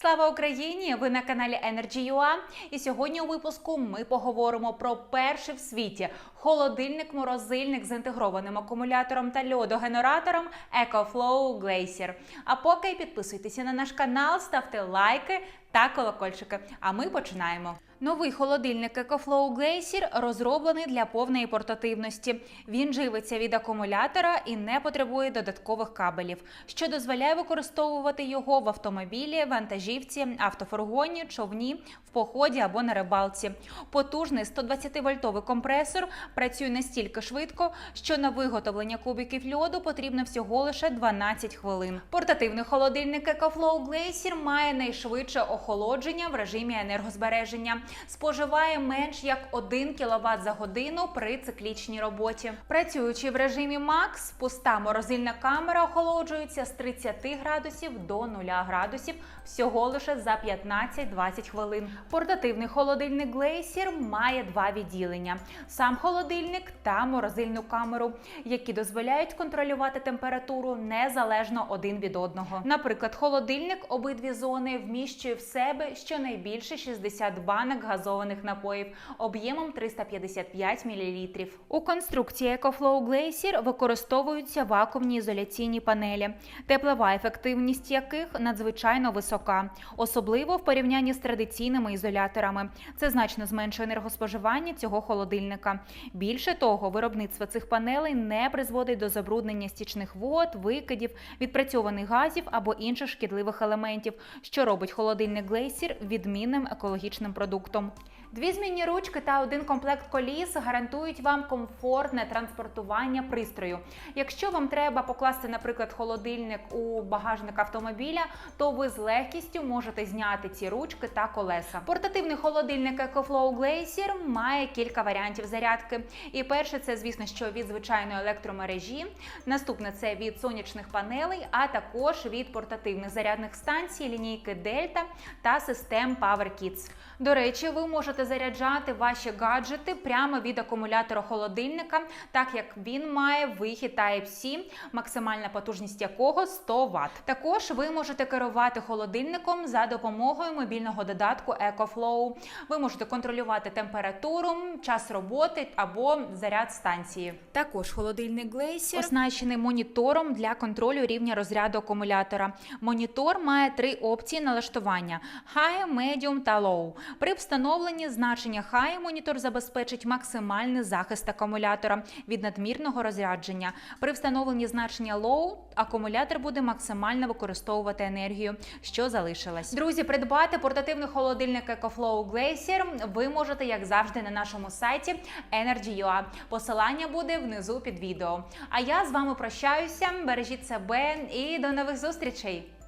Слава Україні! Ви на каналі Energy.ua. І сьогодні у випуску ми поговоримо про перший в світі холодильник-морозильник з інтегрованим акумулятором та льодогенератором EcoFlow Glacier. А поки підписуйтеся на наш канал, ставте лайки та колокольчики. А ми починаємо. Новий холодильник EcoFlow Glacier розроблений для повної портативності. Він живиться від акумулятора і не потребує додаткових кабелів, що дозволяє використовувати його в автомобілі, вантажівці, автофургоні, човні, в поході або на рибалці. Потужний 120-вольтовий компресор працює настільки швидко, що на виготовлення кубиків льоду потрібно всього лише 12 хвилин. Портативний холодильник EcoFlow Glacier має найшвидше охолодження в режимі енергозбереження споживає менш як 1 кВт за годину при циклічній роботі. Працюючи в режимі Max, пуста морозильна камера охолоджується з 30 градусів до 0 градусів всього лише за 15-20 хвилин. Портативний холодильник Glacier має два відділення: сам холодильник та морозильну камеру, які дозволяють контролювати температуру незалежно один від одного. Наприклад, холодильник обидві зони вміщує в себе щонайбільше 60 банок газованих напоїв об'ємом 355 мл. У конструкції EcoFlow Glacier використовуються вакуумні ізоляційні панелі, теплова ефективність яких надзвичайно висока, особливо в порівнянні з традиційними ізоляторами. Це значно зменшує енергоспоживання цього холодильника. Більше того, виробництво цих панелей не призводить до забруднення стічних вод, викидів, відпрацьованих газів або інших шкідливих елементів, що робить холодильник Glacier відмінним екологічним продуктом. Дві змінні ручки та один комплект коліс гарантують вам комфортне транспортування пристрою. Якщо вам треба покласти, наприклад, холодильник у багажник автомобіля, то ви з легкістю можете зняти ці ручки та колеса. Портативний холодильник EcoFlow Glacier має кілька варіантів зарядки. І перше це, звісно, що від звичайної електромережі. Наступне це від сонячних панелей, а також від портативних зарядних станцій, лінійки Delta та систем PowerKids. До речі, ви можете заряджати ваші гаджети прямо від акумулятора холодильника, так як він має вихід Type-C, максимальна потужність якого 100 Вт. Також ви можете керувати холодильником за допомогою мобільного додатку EcoFlow. Ви можете контролювати температуру, час роботи або заряд станції. Також холодильник Glacier оснащений монітором для контролю рівня розряду акумулятора. Монітор має три опції налаштування: High, Medium та Low. При встановленні значення High монітор забезпечить максимальний захист акумулятора від надмірного розрядження. При встановленні значення Low акумулятор буде максимально використовувати енергію, що залишилась. Друзі, придбати портативний холодильник EcoFlow Glacier ви можете, як завжди, на нашому сайті Energy.ua. Посилання буде внизу під відео. А я з вами прощаюся. Бережіть себе і до нових зустрічей!